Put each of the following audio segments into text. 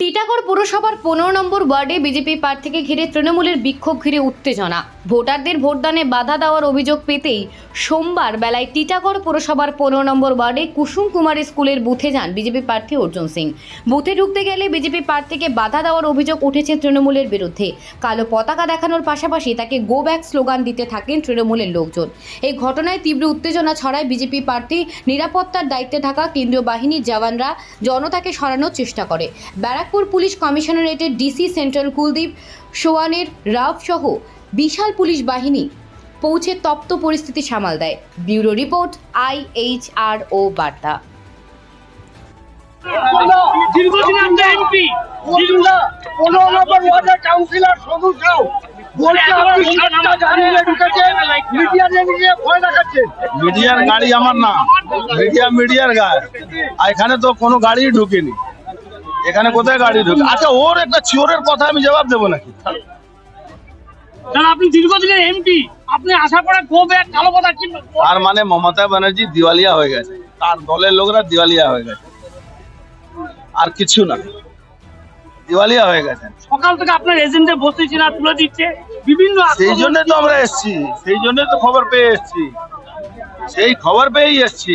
টিটাগড় পুরসভার পনেরো নম্বর ওয়ার্ডে বিজেপি প্রার্থীকে ঘিরে তৃণমূলের বিক্ষোভ ঘিরে উত্তেজনা। ভোটারদের ভোটদানে বাধা দেওয়ার অভিযোগ পেতেই সোমবার বেলায় টিটাগড় পুরসভার পনেরো নম্বর ওয়ার্ডে কুসুম কুমারী স্কুলের বুথে যান বিজেপি প্রার্থী অর্জুন সিং। বুথে ঢুকতে গেলে বিজেপি প্রার্থীকে বাধা দেওয়ার অভিযোগ উঠেছে তৃণমূলের বিরুদ্ধে। কালো পতাকা দেখানোর পাশাপাশি তাকে গো ব্যাক স্লোগান দিতে থাকেন তৃণমূলের লোকজন। এই ঘটনায় তীব্র উত্তেজনা ছড়ায় বিজেপি প্রার্থী নিরাপত্তার দায়িত্বে থাকা কেন্দ্রীয় বাহিনীর জওয়ানরা জনতাকে সরানোর চেষ্টা করে। ব্যারাকপুর পুলিশ কমিশনারেটের ডিসি সেন্ট্রাল কুলদীপ সোয়ানের রাফ সহ বিশাল পুলিশ বাহিনী পৌঁছে তপ্ত পরিস্থিতি সামাল দেয়। ব্যুরো রিপোর্ট আইএইচআর ও বার্তা কাউন্সিলর ঢুকেছেন মিডিয়া নিয়ে ভয় দেখাচ্ছেন মিডিয়ার গাড়ি আমার না মিডিয়া মিডিয়ার গাড়ি। এখানে তো কোনো গাড়ি ঢুকেনি। এখানে কোথায় গাড়ি ঢুকে আচ্ছা ওর একটা চোরের কথা আমি জবাব দেবো নাকি? আপনি দীর্ঘদিনের এমপি আপনি আশা করা কালো কথা মানে মমতা ব্যানার্জি দিওয়ালিয়া হয়ে গেছে। তার দলের লোকরা দিওয়ালিয়া হয়ে গেছে। আর কিছু না। দিওয়ালিয়া হয়ে গেছে। সকাল থেকে আপনার এজেন্টে তুলে দিচ্ছে। বিভিন্ন সেই জন্য তো আমরা এসছি। সেই জন্য তো খবর পেয়ে এসছি। সেই খবর পেয়েই এসছি।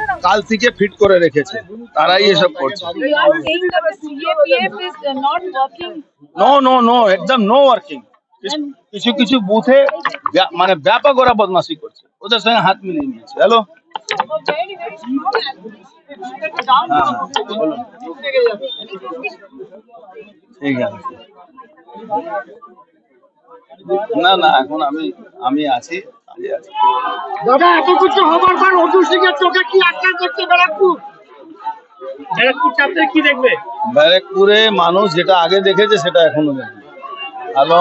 কাল থেকে ফিট করে রেখেছে তারাই এসব করছে. নো নো নো একদম নো ওয়ার্কিং কিছু কিছু বুথে মানে ব্যাপক ওরা বদমাশি করছে ওদের সঙ্গে হাত মিলিয়ে নিয়েছে হ্যালো. হ্যাঁ। ঠিক আছে না না, এখন আমি আমি আছি দাদা, এত কিছু হবার পর অর্জুন সিং এর চোখে কি আটকাল করছে ব্যারাকপুর? ব্যারাকপুর চাপতে কি দেখবে? ব্যারাকপুরে মানুষ যেটা আগে দেখেছে সেটা এখনও দেখবে হ্যালো?